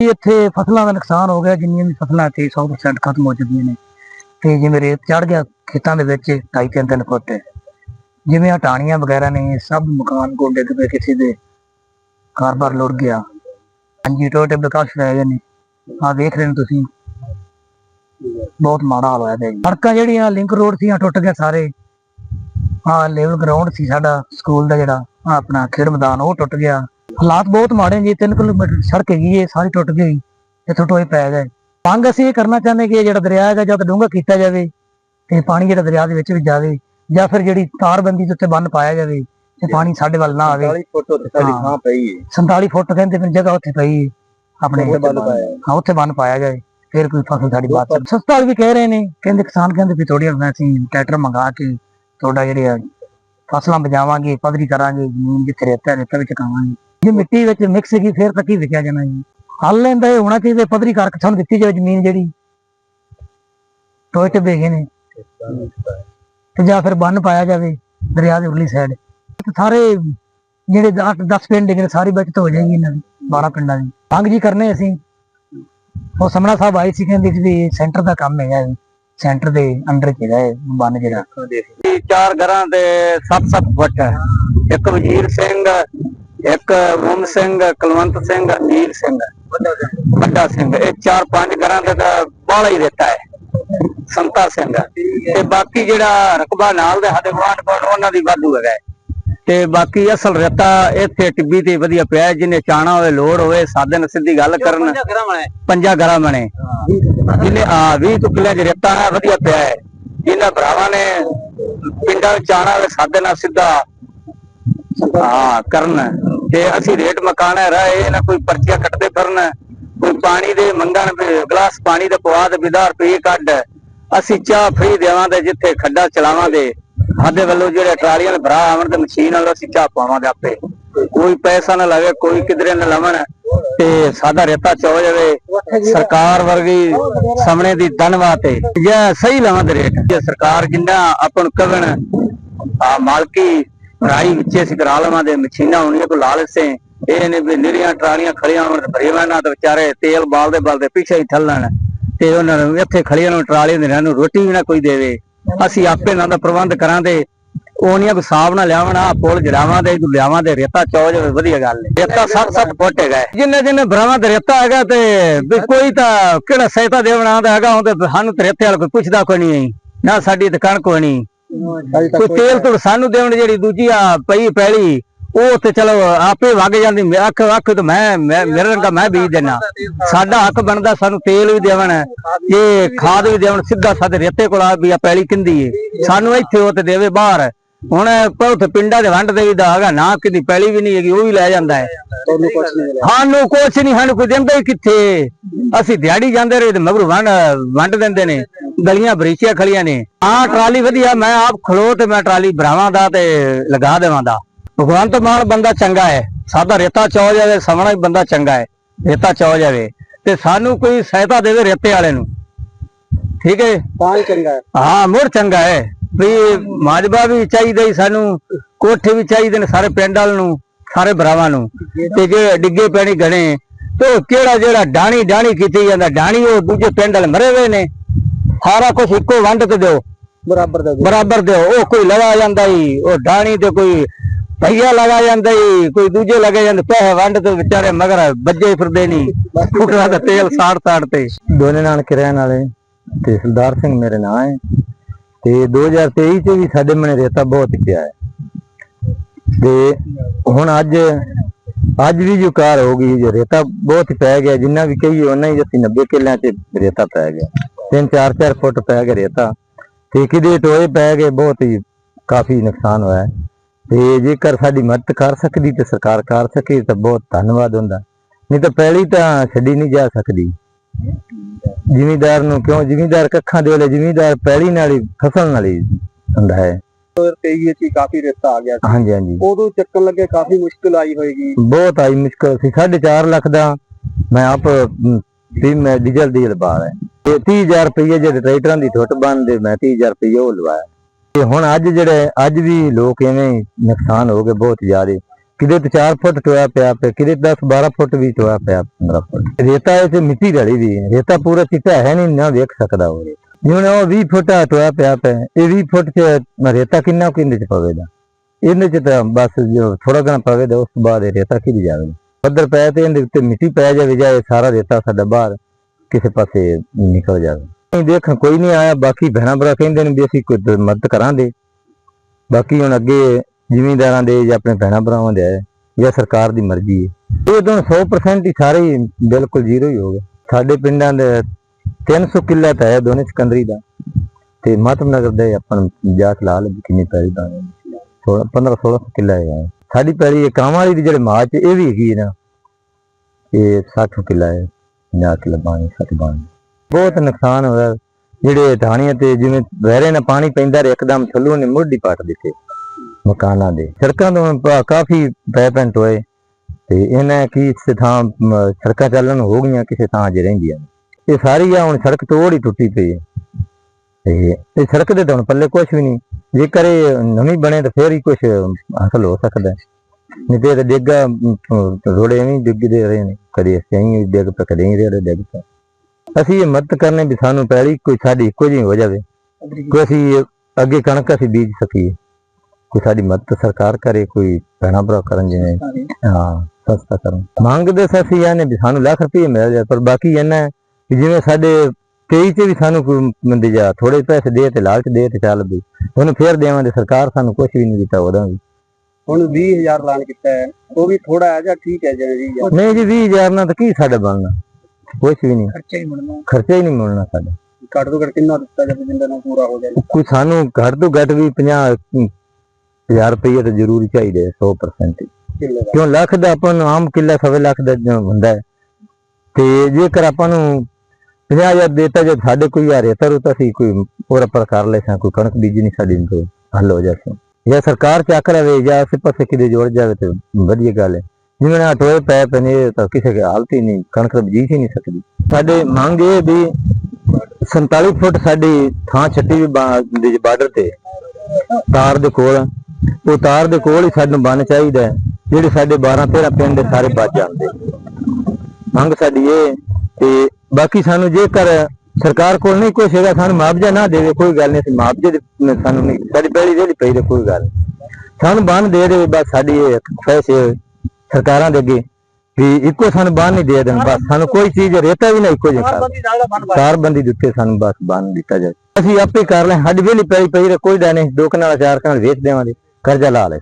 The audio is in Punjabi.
ਇੱਥੇ ਫਸਲਾਂ ਦਾ ਨੁਕਸਾਨ ਹੋ ਗਿਆ, ਜਿੰਨੀਆਂ ਵੀ ਫਸਲਾਂ ਇੱਥੇ 100% ਖਤਮ ਹੋ ਚੁੱਕੀਆਂ ਨੇ। ਤੇ ਜਿਵੇਂ ਰੇਤ ਚੜ ਗਿਆ ਖੇਤਾਂ ਦੇ ਵਿੱਚ ਢਾਈ ਤਿੰਨ ਤਿੰਨ ਫੁੱਟ। ਜਿਵੇਂ ਆਹ ਟਾਹਣੀਆਂ ਵਗੈਰਾ ਨੇ, ਸਭ ਮਕਾਨ ਕੋਲ ਡਿੱਗ ਪਏ ਕਿਸੇ ਦੇ ਘਰ-ਬਾਰ ਲੁੜ ਗਿਆ। ਹਾਂਜੀ ਟੋਟੇ ਵਿਕਾਸ ਰਹਿ ਗਏ ਨੇ। ਆਹ ਵੇਖ ਰਹੇ ਨੇ ਤੁਸੀਂ। ਬਹੁਤ ਮਾੜਾ ਹਾਲ ਹੋਇਆ ਪਿਆ ਸੜਕਾਂ ਜਿਹੜੀਆਂ, ਲਿੰਕ ਰੋਡ ਸੀਆਂ, ਟੁੱਟ ਗਏ ਸਾਰੇ। ਆਹ ਲੈਵਲ ਗਰਾਊਂਡ ਸੀ ਸਾਡਾ, ਸਕੂਲ ਦਾ ਜਿਹੜਾ ਆਪਣਾ ਖੇਡ ਮੈਦਾਨ, ਉਹ ਟੁੱਟ ਗਿਆ। ਹਾਲਾਤ ਬਹੁਤ ਮਾੜੇ ਜੀ 3 ਕਿਲੋਮੀਟਰ ਸੜਕ ਹੈਗੀ ਏ ਸਾਰੀ ਟੁੱਟ ਗਈ ਇੱਥੋਂ ਟੋਏ ਪੈ ਗਏ। ਮੰਗ ਅਸੀਂ ਇਹ ਕਰਨਾ ਚਾਹੁੰਦੇ ਕਿ ਇਹ ਜਿਹੜਾ ਦਰਿਆ ਹੈਗਾ ਜਦ ਡੂੰਘਾ ਕੀਤਾ ਜਾਵੇ ਤੇ ਪਾਣੀ ਜਿਹੜਾ ਦਰਿਆ ਦੇ ਵਿੱਚ ਵੀ ਜਾਵੇ ਜਾਂ ਫਿਰ ਜਿਹੜੀ ਤਾਰਬੰਦੀ ਦੇ ਉੱਤੇ ਬੰਨ ਪਾਇਆ ਜਾਵੇ ਤੇ ਪਾਣੀ ਸਾਡੇ ਵੱਲ ਨਾ ਆਵੇ। 40 ਫੁੱਟ ਉੱਤੇ ਸਾਡੀ। ਥਾਂ ਪਈ ਹੈ 47 ਫੁੱਟ ਕਹਿੰਦੇ ਫਿਰ ਜਗ੍ਹਾ ਉੱਥੇ ਪਈ ਏ ਆਪਣੇ ਉੱਥੇ ਬੰਨ ਪਾਇਆ ਹੈ। ਉੱਥੇ ਬੰਨ ਪਾਇਆ ਜਾਏ ਫਿਰ ਕੋਈ ਫਸਲ ਸਾਡੀ ਬਾਤ ਸਸਤਾ ਵੀ ਕਹਿ ਰਹੇ ਨੇ ਕਹਿੰਦੇ ਕਿਸਾਨ ਕਹਿੰਦੇ ਵੀ ਥੋੜੀ ਅਸੀਂ ਟਰੈਕਟਰ ਮੰਗਾ ਕੇ ਤੁਹਾਡਾ ਜਿਹੜੇ ਫਸਲਾਂ ਬਜਾਵਾਂਗੇ ਪੱਧਰੀ ਕਰਾਂਗੇ, ਜ਼ਮੀਨ ਜਿੱਥੇ ਰੇਤਾ ਰੇਤਾ ਵਿੱਚ ਕਾਵਾਂਗੇ ਜੇ ਮਿੱਟੀ ਵਿੱਚ ਮਿਕਸ ਹੈਗੀ ਫਿਰ ਤਾਂ ਕੀ ਵਿਕਿਆ ਜਾਣਾ ਜੀ? ਹੱਲ ਲੈਂਦਾ ਇਹ ਹੋਣਾ ਚਾਹੀਦਾ, ਪੱਧਰੀ ਕਰਕੇ ਸਾਨੂੰ ਦਿੱਤੀ ਜਾਵੇ ਜ਼ਮੀਨ ਜਿਹੜੀ। ਟੋਏ ਤੇ ਬੇਗੇ ਨੇ। ਤੇ ਜਾਂ ਫਿਰ ਬੰਨ ਪਾਇਆ ਜਾਵੇ, ਦਰਿਆ ਦੇ ਉਰਲੀ ਸਾਈਡ ਸਾਰੇ ਜਿਹੜੇ 8 10 ਪਿੰਡ ਹੈਗੇ ਨੇ, ਸਾਰੀ ਬਚਤ ਹੋ ਜਾਏਗੀ ਇਹਨਾਂ ਦੀ 12 ਪਿੰਡਾਂ ਦੀ। ਮੰਗ ਜੀ ਕਰਨੇ ਅਸੀਂ। ਉਹ ਸਮਣਾ ਸਾਹਿਬ ਆਏ ਸੀ, ਕਹਿੰਦੇ ਵੀ ਸੈਂਟਰ ਦਾ ਕੰਮ ਹੈਗਾ ਇਹ ਸੈਂਟਰ ਦੇ ਅੰਡਰ ਚ ਹੈਗਾ ਇਹ ਬੰਨ ਜਿਹੜਾ ਚਾਰ ਘਰਾਂ ਦੇ 7-7 ਫੁੱਟ ਇੱਕ ਵਜੀਰ ਸਿੰਘ ਇੱਕ ਮੁੰਮ ਸਿੰਘ ਕੁਲਵੰਤ ਸਿੰਘ ਅਮੀਰ ਸਿੰਘ। ਵੱਡਾ ਸਿੰਘ। ਇਹ ਚਾਰ ਪੰਜ ਘਰਾਂ ਦਾ ਬਾਹਲਾ ਹੀ ਦਿੱਤਾ ਹੈ। ਸੰਤਾ ਸਿੰਘ। ਤੇ ਬਾਕੀ ਜਿਹੜਾ ਰਕਬਾ ਨਾਲ ਦੇ ਸਾਡੇ ਗਵਾਂਢ ਕੋਲ ਉਹਨਾਂ ਦੀ ਵਾਧੂ ਹੈਗਾ। ਤੇ ਬਾਕੀ ਅਸਲ ਰਤਾ ਇੱਥੇ ਟਿੱਬੀ ਤੇ ਵਧੀਆ ਪਿਆ ਜਿਹਨੇ ਚਾਣਾ ਹੋਵੇ ਲੋੜ ਹੋਵੇ ਸਾਦੇ ਨਾਲ ਸਿੱਧੀ ਗੱਲ ਕਰਨ। ਪੰਜਾ ਘਰਾਂ ਬਣੇ ਜਿਹਨੇ ਆ 20 ਤੋਂ ਕਿੱਲੇ ਚ ਰੇਤਾ ਵਧੀਆ ਪਿਆ ਹੈ। ਇਹਨਾਂ ਭਰਾਵਾਂ ਨੇ ਪਿੰਡਾਂ ਵਿੱਚ ਆਣਾ ਹੋਵੇ ਸਾਦੇ ਨਾਲ ਸਿੱਧਾ ਹਾਂ ਕਰਨ। ਤੇ ਅਸੀਂ ਰੇਟ ਮਕਾਣਾ ਰਹੇ ਇਹ ਨਾ ਕੋਈ ਪਰਚੀਆਂ ਕੱਟਦੇ ਫਿਰਨ। ਕੋਈ ਪਾਣੀ ਦੇ ਮੰਗਣ ਗਲਾਸ ਪਾਣੀ ਦਾ ਪਵਾ ਦੇ ਬਿਦਾਰ ਰੁਪਏ ਕੱਢ। ਅਸੀਂ ਚਾਹ ਫ੍ਰੀ ਦੇਵਾਂਗੇ ਜਿੱਥੇ ਖੱਡਾ ਚਲਾਵਾਂਗੇ। ਸਾਡੇ ਵੱਲੋਂ ਜਿਹੜੇ ਟਰਾਲੀਆਂ ਦੇ ਭਰਾ ਆਵਣ ਤੇ ਮਸ਼ੀਨ ਨਾਲ ਅਸੀਂ ਚਾਹ ਪਾਵਾਂਗੇ ਆਪੇ। ਕੋਈ ਪੈਸਾ ਨਾ ਲਵੇ, ਕੋਈ ਕਿਧਰੇ ਨਾ ਲਵਣ ਤੇ ਸਾਡਾ ਰੇਤਾ ਚੋ ਜਾਵੇ। ਸਰਕਾਰ ਵਰਗੀ ਸਾਹਮਣੇ ਦੀ ਧੰਨਵਾਦ ਹੈ ਜੇ ਸਹੀ ਲਵਾਂਗੇ ਰੇਟ। ਜੇ ਸਰਕਾਰ ਜਿੰਨਾ ਆਪਾਂ ਨੂੰ ਕਵਣ ਆ ਮਾਲਕੀ ਰਾਈ ਵਿੱਚੇ ਅਸੀਂ ਕਰਾ ਲਵਾਂਗੇ ਮਸ਼ੀਨਾਂ ਹੋਣੀਆਂ ਕੋ ਲਾ ਇਹ ਨੇ ਵੀ ਨਿਰੀਆਂ ਟਰਾਲੀਆਂ ਖੜੀਆਂ ਹੋਣ ਤੇ ਭਰੀ ਨਾ ਤੇ ਵਿਚਾਰੇ ਤੇਲ ਬਾਲਦੇ ਬਾਲਦੇ ਪਿੱਛੇ ਹੀ ਥੱਲਣ ਤੇ ਉਹਨਾਂ ਨੂੰ ਇੱਥੇ ਖੜੀਆਂ ਨੂੰ ਟਰਾਲੀ ਦੇ ਨੂੰ ਰੋਟੀ ਵੀ ਨਾ ਕੋਈ ਦੇਵੇ। ਅਸੀਂ ਆਪੇ ਇਹਨਾਂ ਦਾ ਪ੍ਰਬੰਧ ਕਰਾਂਗੇ। ਉਹਨੀਆਂ ਕੋ ਸਾਬ ਨਾਲ ਲਿਆਵਣਾ ਪੁਲ ਜੜਾਵਾਂ ਦੇ ਲਿਆਵਾਂ ਦੇ ਰੇਤਾ ਚੌ ਜਾਵੇ ਵਧੀਆ ਗੱਲ ਹੈ। ਰੇਤਾ 7-7 ਫੁੱਟ ਹੈਗਾ। ਜਿੰਨੇ ਜਿੰਨੇ ਭਰਾਵਾਂ ਦੇ ਰੇਤਾ ਹੈਗਾ ਤੇ ਵੀ ਕੋਈ ਤਾਂ ਕਿਹੜਾ ਸਹਾਇਤਾ ਦੇਵਣਾ ਆਉਂਦਾ ਹੈਗਾ ਉਹ ਤੇ ਸਾਨੂੰ ਤੇ ਰੇਤੇ ਵਾਲਾ ਕੋਈ ਪੁੱਛਦਾ ਕੋਈ ਨਹੀਂ। ਨਾ ਸਾਡੀ ਤੇ ਕਣਕ ਕੋਈ ਨਹੀਂ। ਕੋਈ ਤੇਲ ਤੁਰ ਸਾਨੂੰ ਦੇਵਣ ਜਿਹੜੀ ਦੂਜੀ ਆ ਪਈ ਪੈਲੀ ਉਹ ਤੇ ਚਲੋ ਆਪੇ ਵਗ ਜਾਂਦੀ ਅੱਖ ਅੱਖ ਤੇ ਮੈਂ ਮੇਰੇ ਰੰਗਾ ਮੈਂ ਬੀਜ ਦੇਣਾ ਸਾਡਾ ਹੱਕ ਬਣਦਾ ਸਾਨੂੰ ਤੇਲ ਵੀ ਦੇਵਣ ਇਹ ਖਾਦ ਵੀ ਦੇਵਣ ਸਿੱਧਾ ਸਾਡੇ ਰੇਤੇ ਕੋਲ ਆ ਵੀ ਆ ਪੈਲੀ ਕਿੰਦੀ ਏ। ਸਾਨੂੰ ਇੱਥੇ ਉਹ ਤੇ ਦੇਵੇ ਬਾਹਰ। ਹੁਣ ਬਹੁਤ ਪਿੰਡਾਂ ਦੇ ਵੰਡ ਦੇ ਵੀ ਦਾ ਹੈਗਾ ਨਾ ਕਿਦੀ ਪੈਲੀ ਵੀ ਨਹੀਂ ਹੈਗੀ ਉਹ ਵੀ ਲੈ ਜਾਂਦਾ ਹੈ। ਸਾਨੂੰ ਕੁਛ ਨਹੀਂ ਸਾਨੂੰ ਕੋਈ ਦਿੰਦਾ ਕਿੱਥੇ? ਅਸੀਂ ਦਿਹਾੜੀ ਜਾਂਦੇ ਰਹੇ ਤੇ ਮਗਰ ਵੰਡ ਵੰਡ ਦਿੰਦੇ ਨੇ। ਗਲੀਆਂ ਬਰੀਚੀਆਂ ਖਲੀਆਂ ਨੇ। ਆਹ ਟਰਾਲੀ ਵਧੀਆ ਮੈਂ ਆਪ ਖਲੋ ਤੇ ਮੈਂ ਟਰਾਲੀ ਭਰਾਵਾਂ ਦਾ ਤੇ ਲਗਾ ਦੇਵਾਂ ਦਾ। ਭਗਵੰਤ ਮਾਨ ਬੰਦਾ ਚੰਗਾ ਹੈ। ਸਾਡਾ ਰੇਤਾ ਚੌ ਜਾਵੇ ਸਮਣਾ ਹੀ ਬੰਦਾ ਚੰਗਾ ਹੈ। ਰੇਤਾ ਚੌ ਜਾਵੇ ਤੇ ਸਾਨੂੰ ਕੋਈ ਸਹਾਇਤਾ ਦੇਵੇ ਰੇਤੇ ਵਾਲੇ ਨੂੰ। ਠੀਕ ਹੈ? ਤਾਂ ਚੰਗਾ ਹੈ? ਹਾਂ ਮੁਰ ਚੰਗਾ ਹੈ। ਵੀ ਮਾਜਬਾ ਵੀ ਚਾਹੀਦਾ ਹੀ ਸਾਨੂੰ ਕੋਠੇ ਵੀ ਚਾਹੀਦੇ ਨੇ ਸਾਰੇ ਪਿੰਡ ਵਾਲ ਨੂੰ ਸਾਰੇ ਭਰਾਵਾਂ ਨੂੰ। ਤੇ ਜੇ ਡਿੱਗੇ ਪੈਣੀ ਗਣੇ ਤੇ ਕਿਹੜਾ ਜਿਹੜਾ ਡਾਣੀ ਡਾਣੀ ਕੀਤੀ ਜਾਂਦਾ ਡਾਣੀ ਉਹ ਦੂਜੇ ਪਿੰਡ ਵਾਲੇ ਮਰੇ ਹੋਏ ਨੇ। ਸਾਰਾ ਕੁਝ ਇੱਕੋ ਵੰਡ ਤੇ ਦਿਓ। ਬਰਾਬਰ ਦਾ ਬਰਾਬਰ ਦਿਓ। ਉਹ ਕੋਈ ਲਗਾ ਜਾਂਦਾ ਹੀ ਉਹ ਡਾਣੀ ਤੇ ਕੋਈ ਪਈਆ ਲਗਾ ਜਾਂਦਾ ਹੀ ਕੋਈ ਦੂਜੇ ਲਗੇ ਜਾਂਦੇ, ਪੈਸੇ ਵੰਡ ਤੇ ਵਿਚਾਰੇ, ਮਗਰ ਵੱਜੇ ਫਿਰਦੇ ਨਹੀਂ ਫੁਕਰਾ ਦਾ ਤੇਲ ਸਾੜ ਸਾੜ ਤੇ। ਦੋਨੇ ਨਾਨਕੇ ਰਹਿਣ ਵਾਲੇ, ਤੇ ਸਰਦਾਰ ਸਿੰਘ ਮੇਰੇ ਨਾਂ ਹੈ ਤੇ 2023 ਚ ਵੀ ਸਾਡੇ ਮਨੇ ਰੇਤਾ ਬਹੁਤ ਪਿਆ ਹੈ ਤੇ ਹੁਣ ਅੱਜ ਅੱਜ ਵੀ ਜੋ ਕਾਰ ਹੋ ਗਈ, ਜੋ ਰੇਤਾ ਬਹੁਤ ਪੈ ਗਿਆ, ਜਿੰਨਾ ਵੀ ਕਹੀਏ ਉਹਨਾਂ ਹੀ ਅਸੀਂ 90 ਕਿੱਲਿਆਂ ਚ ਰੇਤਾ ਪੈ ਗਿਆ। ਤਿੰਨ, ਚਾਰ ਚਾਰ ਫੁੱਟ ਪੈ ਗਿਆ ਰੇਤਾ। ਤੇ ਕਿਤੇ ਟੋਏ ਪੈ ਗਏ, ਬਹੁਤ ਹੀ ਕਾਫੀ ਨੁਕਸਾਨ ਹੋਇਆ। ਤੇ ਜੇਕਰ ਸਾਡੀ ਮਦਦ ਕਰ ਸਕਦੀ ਤੇ ਸਰਕਾਰ ਕਰ ਸਕੇ ਤਾਂ ਬਹੁਤ ਧੰਨਵਾਦ ਹੁੰਦਾ। ਨਹੀਂ ਤਾਂ ਪਹਿਲੀ ਤਾਂ ਛੱਡੀ ਨਹੀਂ ਜਾ ਸਕਦੀ। ਜ਼ਿਮੀਦਾਰ ਨੂੰ ਕਿਉਂ? ਜ਼ਿਮੀਦਾਰ ਕੱਖਾਂ ਦੇ ਵੇਲੇ ਜ਼ਿਮੀਦਾਰ ਪਹਿਲੀ ਨਾਲ ਹੀ ਫਸਲ ਨਾਲ ਹੀ ਹੁੰਦਾ ਹੈ। 23 ਚ ਕਾਫੀ ਰੇਤਾ ਆ ਗਿਆ ਹਾਂਜੀ ਹਾਂਜੀ। ਉਦੋਂ ਚੱਕਣ ਲੱਗੇ ਕਾਫੀ ਮੁਸ਼ਕਲ ਆਈ ਹੋਏਗੀ। ਬਹੁਤ ਆਈ ਮੁਸ਼ਕਲ ਸੀ। 4.5 ਲੱਖ ਦਾ ਮੈਂ ਆਪ ਵੀ ਮੈਂ ਡੀਜ਼ਲ ਡੀਜ਼ਲ ਬਾਹਰ ਹੈ ਤੇ 30000 ਰੁਪਏ ਜਿਹੜੇ ਟਰੈਕਟਰਾਂ ਦੀ ਠੁੱਟ ਬੰਦੇ ਮੈਂ 30000 ਰੁਪਏ ਉਹ ਲਵਾਇਆ। ਤੇ ਹੁਣ ਅੱਜ ਜਿਹੜੇ, ਅੱਜ ਵੀ ਲੋਕ ਐਵੇਂ ਨੁਕਸਾਨ ਹੋ ਗਏ ਬਹੁਤ ਜ਼ਿਆਦਾ। ਕਿਤੇ ਤੇ 4 ਫੁੱਟ ਟੋਇਆ ਪਿਆ ਪਿਆ ਕਿਤੇ 10 12 ਫੁੱਟ ਵੀ ਟੋਇਆ ਪਿਆ 15 ਫੁੱਟ। ਰੇਤਾ ਇਹ ਤੇ ਮਿੱਟੀ ਰਲੀ ਦੀ ਰੇਤਾ ਪੂਰਾ ਚਿੱਟਾ ਹੈ ਨਹੀਂ, ਨਾ ਵੇਖ ਸਕਦਾ ਉਹ ਜਿਵੇਂ ਉਹ 20 ਫੁੱਟ ਟੋਇਆ ਪਿਆ ਪਿਆ ਇਹ 20 ਫੁੱਟ ਚ ਰੇਤਾ ਕਿੰਨਾ ਕੁ ਇਹਦੇ ਚ ਪਵੇਗਾ? ਇਹਦੇ ਚ ਤਾਂ ਬਸ ਜੋ ਥੋੜਾ ਘਣਾ ਪਵੇਗਾ ਉਸ ਤੋਂ ਬਾਅਦ ਇਹ ਰੇਤਾ ਕਿੱਥੇ ਜਾਵੇਗਾ? ਪੱਧਰ ਪੈ ਤੇ ਇਹਦੇ ਉੱਤੇ ਮਿੱਟੀ ਪੈ ਜਾਵੇ ਜਾਂ ਸਾਰਾ ਰੇਤਾ ਸਾਡਾ ਬਾਹਰ ਕਿਸੇ ਪਾਸੇ ਨਿਕਲ ਜਾਵੇ। ਨਹੀਂ ਦੇਖ, ਕੋਈ ਨਹੀਂ ਆਇਆ, ਬਾਕੀ ਭੈਣਾਂ ਭਰਾ ਕਹਿੰਦੇ ਨੇ ਵੀ ਅਸੀਂ ਕੋਈ ਮਦਦ ਕਰਾਂਗੇ। ਬਾਕੀ ਹੁਣ ਅੱਗੇ ਜ਼ਿਮੀਂਦਾਰਾਂ ਦੇ ਜਾਂ ਆਪਣੇ ਭੈਣਾਂ ਭਰਾਵਾਂ ਦੇ ਜਾਂ ਸਰਕਾਰ ਦੀ ਮਰਜ਼ੀ ਹੈ ਇਹ ਤਾਂ 100% ਹੀ ਸਾਰੇ ਬਿਲਕੁਲ ਜ਼ੀਰੋ ਹੀ ਹੋ ਗਏ। ਸਾਡੇ ਪਿੰਡਾਂ ਦੇ 300 ਕਿੱਲਾ ਤਾਂ ਹੈ ਦੋਨੇ ਸਿਕੰਦਰੀ ਦਾ। ਤੇ ਮਾਤਮ ਨਗਰ ਦੇ ਆਪਾਂ ਨੂੰ ਜਾਂਚ ਲਾ ਲਈ ਕਿੰਨੀ ਪੈਰੀ ਦਾ 16 15 16 ਕਿੱਲਾ ਹੈ ਸਾਡੀ ਪੈਰੀ ਇਹ ਕਾਂਵਾਂ ਵਾਲੀ ਦੀ ਜਿਹੜੇ ਮਾਚ, ਇਹ ਵੀ ਹੈਗੀ ਹੈ ਨਾ। ਇਹ 60 ਕਿੱਲਾ ਹੈ। 50 ਕਿੱਲਾ ਬਾਣੀ 60 ਬਾਣੀ ਬਹੁਤ ਨੁਕਸਾਨ ਹੋਇਆ। ਜਿਹੜੇ ਢਾਣੀਆਂ ਤੇ ਜਿਵੇਂ ਵਹਿਰੇ ਨਾਲ ਪਾਣੀ ਪੈਂਦਾ ਰਿਹਾ, ਇੱਕਦਮ ਥੱਲੋਂ ਨੇ ਮੋਢੀ ਪਾਟ ਦਿੱਤੇ ਮਕਾਨਾਂ ਦੇ। ਸੜਕਾਂ ਤੋਂ ਕਾਫੀ ਪੈ ਪੈਂਟ ਹੋਏ ਤੇ ਇਹਨਾਂ ਕੀ ਥਾਂ ਸੜਕਾਂ ਚੱਲਣ ਹੋ ਗਈਆਂ, ਕਿਸੇ ਥਾਂ 'ਚ ਰਹਿੰਦੀਆਂ ਇਹ ਸਾਰੀ ਆ ਹੁਣ ਸੜਕ ਤੋੜ ਹੀ ਟੁੱਟੀ ਪਈ ਹੈ। ਤੇ ਇਹ ਸੜਕ ਦੇ ਤਾਂ ਹੁਣ ਪੱਲੇ ਕੁਝ ਵੀ ਨਹੀਂ। ਜੇਕਰ ਇਹ ਨਵੀਂ ਬਣੇ ਤਾਂ ਫੇਰ ਹੀ ਕੁਝ ਹਾਸਲ ਹੋ ਸਕਦਾ ਨਹੀਂ ਤੇ ਇਹ ਡਿੱਗਾ ਰੋੜੇ ਐਵੇਂ ਡਿੱਗਦੇ ਰਹੇ ਨੇ। ਕਦੇ ਅਸੀਂ ਡਿੱਗ ਪਏ, ਕਦੇ ਰੇੜੇ ਡਿੱਗ ਪਏ। ਅਸੀਂ ਇਹ ਮਦਦ ਕਰਨੇ ਵੀ ਸਾਨੂੰ ਪੈਲੀ ਕੋਈ ਸਾਡੀ ਇੱਕੋ ਜਿਹੀ ਹੋ ਜਾਵੇ। ਕੋਈ ਅਸੀਂ ਅੱਗੇ ਕਣਕ ਅਸੀਂ ਬੀਜ ਸਕੀਏ। ਕੋਈ ਸਾਡੀ ਮਦਦ ਸਰਕਾਰ ਕਰੇ ਕੋਈ ਭੈਣਾਂ ਭਰਾ ਕਰਨ ਜਿਵੇਂ। ਹਾਂ ਸਸਤਾ ਕਰਨ। ਮੰਗਦੇ ਸੀ ਅਸੀਂ ਇਹਨੇ ਵੀ ਸਾਨੂੰ ਲੱਖ ਰੁਪਏ ਮਿਲ ਜਾਏ ਪਰ ਬਾਕੀ ਇਹਨਾਂ ਜਿਵੇਂ ਸਾਡੇ 23 ਚ ਵੀ ਸਾਨੂੰ ਕੋਈ ਮੰਦੀ ਜਾ ਥੋੜੇ ਪੈਸੇ ਦੇ ਤੇ ਲਾਲਚ ਦੇ ਤੇ ਚੱਲ ਵੀ ਉਹਨੂੰ ਫੇਰ ਦੇਵਾਂਗੇ। ਸਰਕਾਰ ਸਾਨੂੰ ਕੁਝ ਵੀ ਨਹੀਂ ਦਿੱਤਾ ਉਹਦਾ ਵੀ। ਹੁਣ 20000 ਐਲਾਨ ਕੀਤਾ ਉਹ ਵੀ ਥੋੜਾ ਹੈ ਜਾਂ ਠੀਕ ਹੈ 20000 ਨਹੀਂ ਜੀ 20000 ਨਾਲ ਤਾਂ ਕੀ ਸਾਡਾ ਬਣਨਾ? ਕੁਝ ਵੀ ਨਹੀਂ। ਖਰਚਾ ਹੀ ਮੁੜਨਾ ਖਰਚਾ ਹੀ ਨਹੀਂ ਮਿਲਣਾ ਸਾਡਾ। ਘੱਟ ਤੋਂ ਘੱਟ ਕਿੰਨਾ ਦਿੱਤਾ ਜਾਵੇ ਜਿੰਦਾ ਨਾਲ ਪੂਰਾ ਹੋ ਜਾਏ? ਕੋਈ ਸਾਨੂੰ ਘੱਟ ਤੋਂ ਘੱਟ ਵੀ 50 ਹਜ਼ਾਰ ਰੁਪਏ ਤਾਂ ਜ਼ਰੂਰੀ ਚਾਹੀਦੇ ਆ, 100% ਕਿੱਲੇ ਦਾ। ਕਿਉਂ ਲੱਖ ਦਾ ਆਪਾਂ ਨੂੰ ਆਮ ਕਿੱਲਾ ਸਵੇ ਲੱਖ ਦਾ ਹੁੰਦਾ ਹੈ। ਤੇ ਜੇਕਰ ਆਪਾਂ ਨੂੰ 50000 ਦੇਤਾ ਜੇ ਸਾਡੇ ਕੋਈ ਆ ਰਿਹਾ ਤਾਂ ਅਸੀਂ ਕੋਈ ਹੋਰ ਕਰ ਲੈ ਸਾਂ ਕੋਈ ਕਣਕ ਬੀਜਣੀ ਸਾਡੀ ਨੂੰ ਹੱਲ ਹੋ ਜਾਵੇ ਜਾਂ ਸਰਕਾਰ ਚੱਕ ਲਵੇ ਜਾਂ ਆਸੇ ਪਾਸੇ ਕਿਤੇ ਜੋੜ ਜਾਵੇ ਤੇ ਵਧੀਆ ਗੱਲ ਹੈ। ਜਿਵੇਂ ਨਾ ਟੋਏ ਪੈ ਪਏ ਤਾਂ ਕਿਸੇ ਦੀ ਹਾਲਤ ਹੀ ਨਹੀਂ, ਕਣਕ ਤਾਂ ਬੀਜ ਹੀ ਨਹੀਂ ਸਕਦੀ। ਸਾਡੇ ਮੰਗ ਇਹ ਵੀ 47 ਫੁੱਟ ਸਾਡੀ ਥਾਂ ਛੱਡੀ ਵੀ ਬਾਰਡਰ ਤੇ। ਤਾਰ ਦੇ ਕੋਲ, ਉਹ ਤਾਰ ਦੇ ਕੋਲ ਹੀ ਸਾਨੂੰ ਬੰਨ ਚਾਹੀਦਾ ਜਿਹੜੇ ਸਾਡੇ 12 13 ਪਿੰਡ ਦੇ ਸਾਰੇ ਬਚ ਜਾਂਦੇ। ਮੰਗ ਸਾਡੀ ਇਹ ਤੇ ਬਾਕੀ ਸਾਨੂੰ ਜੇਕਰ ਸਰਕਾਰ ਕੋਲ ਨਹੀਂ ਕੁਛ ਹੈਗਾ, ਸਾਨੂੰ ਮੁਆਵਜ਼ਾ ਨਾ ਦੇਵੇ, ਕੋਈ ਗੱਲ ਨਹੀਂ, ਅਸੀਂ ਮੁਆਵਜ਼ੇ ਦੇ ਸਾਨੂੰ ਨਹੀਂ ਸਾਡੀ ਪਹਿਲੀ ਜਿਹੜੀ ਪਈ ਤੇ ਕੋਈ ਗੱਲ ਨਹੀਂ। ਸਾਨੂੰ ਬੰਨ ਦੇ ਦੇਵੇ, ਬਸ ਸਾਡੀ ਇਹ ਫੈਸੇ ਸਰਕਾਰਾਂ ਦੇ ਅੱਗੇ ਵੀ ਇੱਕੋ ਸਾਨੂੰ ਬੰਨ ਨਹੀਂ ਦੇ ਦੇਣ ਬਸ ਸਾਨੂੰ ਕੋਈ ਚੀਜ਼ ਰੇਤਾ ਵੀ ਨਾ ਇੱਕੋ ਜਿਹਾ ਤਾਰਬੰਦੀ ਦੇ ਉੱਤੇ ਸਾਨੂੰ ਬਸ ਬੰਨ ਦਿੱਤਾ ਜਾਵੇ ਅਸੀਂ ਆਪੇ ਕਰ ਲੈ ਸਾਡੀ ਵੇਲੀ ਪਈ ਪਈ ਕੋਈ ਨਹੀਂ ਦੋ ਕਨਾਲ ਚਾਰ ਕਨਾਲ ਵੇਚ ਦੇਵਾਂਗੇ ਕਰਜ਼ਾ ਲਾ ਲੈ।